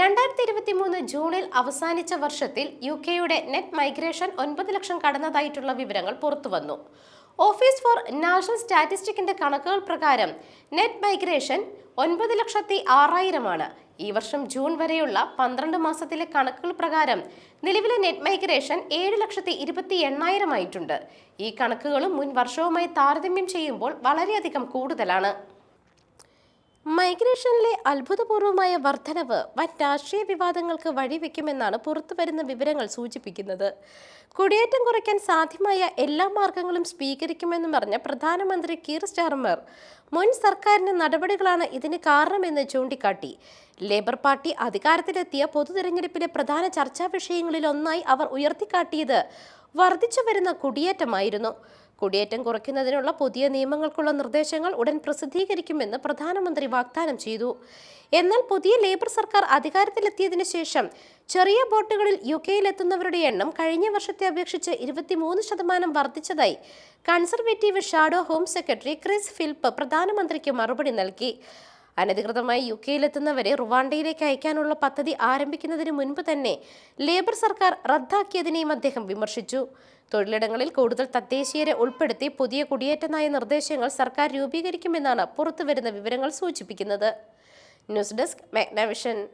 രണ്ടായിരത്തി ഇരുപത്തി മൂന്ന് ജൂണിൽ അവസാനിച്ച വർഷത്തിൽ യു കെയുടെ നെറ്റ് മൈഗ്രേഷൻ ഒൻപത് ലക്ഷം കടന്നതായിട്ടുള്ള വിവരങ്ങൾ പുറത്തുവന്നു. ഓഫീസ് ഫോർ നാഷണൽ സ്റ്റാറ്റിസ്റ്റിക്കിന്റെ കണക്കുകൾ പ്രകാരം നെറ്റ് മൈഗ്രേഷൻ ഒൻപത് ലക്ഷത്തി ആറായിരമാണ്. ഈ വർഷം ജൂൺ വരെയുള്ള പന്ത്രണ്ട് മാസത്തിലെ കണക്കുകൾ പ്രകാരം നിലവിലെ നെറ്റ് മൈഗ്രേഷൻ ഏഴ് ലക്ഷത്തി ഇരുപത്തി എണ്ണായിരമായിട്ടുണ്ട്. ഈ കണക്കുകളും മുൻ വർഷവുമായി താരതമ്യം ചെയ്യുമ്പോൾ വളരെയധികം കൂടുതലാണ്. മൈഗ്രേഷനിലെ അത്ഭുതപൂർവമായ വർധനവ് വൻ രാഷ്ട്രീയ വിവാദങ്ങൾക്ക് വഴിവെക്കുമെന്നാണ് പുറത്തുവരുന്ന വിവരങ്ങൾ സൂചിപ്പിക്കുന്നത്. കുടിയേറ്റം കുറയ്ക്കാൻ സാധ്യമായ എല്ലാ മാർഗങ്ങളും സ്വീകരിക്കുമെന്ന് പറഞ്ഞ പ്രധാനമന്ത്രി കീർ സ്റ്റാർമർ മുൻ സർക്കാരിന്റെ നടപടികളാണ് ഇതിന് കാരണമെന്ന് ചൂണ്ടിക്കാട്ടി. ലേബർ പാർട്ടി അധികാരത്തിലെത്തിയ പൊതു തെരഞ്ഞെടുപ്പിലെ പ്രധാന ചർച്ചാ വിഷയങ്ങളിൽ ഒന്നായി അവർ ഉയർത്തിക്കാട്ടിയത് വർദ്ധിച്ചു വരുന്ന കുടിയേറ്റമായിരുന്നു. കുടിയേറ്റം കുറയ്ക്കുന്നതിനുള്ള പുതിയ നിയമങ്ങൾക്കുള്ള നിർദ്ദേശങ്ങൾ ഉടൻ പ്രസിദ്ധീകരിക്കുമെന്ന് പ്രധാനമന്ത്രി വാഗ്ദാനം ചെയ്തു. എന്നാൽ പുതിയ ലേബർ സർക്കാർ അധികാരത്തിലെത്തിയതിനു ശേഷം ചെറിയ ബോട്ടുകളിൽ യു കെയിലെത്തുന്നവരുടെ എണ്ണം കഴിഞ്ഞ വർഷത്തെ അപേക്ഷിച്ച് ഇരുപത്തിമൂന്ന് ശതമാനം വർദ്ധിച്ചതായി conservative shadow home secretary Chris Philp പ്രധാനമന്ത്രിക്ക് മറുപടി നൽകി. അനധികൃതമായി യു കെയിലെത്തുന്നവരെ റുവാണ്ടയിലേക്ക് അയക്കാനുള്ള പദ്ധതി ആരംഭിക്കുന്നതിന് മുൻപ് തന്നെ ലേബർ സർക്കാർ റദ്ദാക്കിയതിനെയും അദ്ദേഹം വിമർശിച്ചു. തൊഴിലിടങ്ങളിൽ കൂടുതൽ തദ്ദേശീയരെ ഉൾപ്പെടുത്തി പുതിയ കുടിയേറ്റ നയ നിർദ്ദേശങ്ങൾ സർക്കാർ രൂപീകരിക്കുമെന്നാണ് പുറത്തുവരുന്ന വിവരങ്ങൾ സൂചിപ്പിക്കുന്നത്. News desk Magnavision.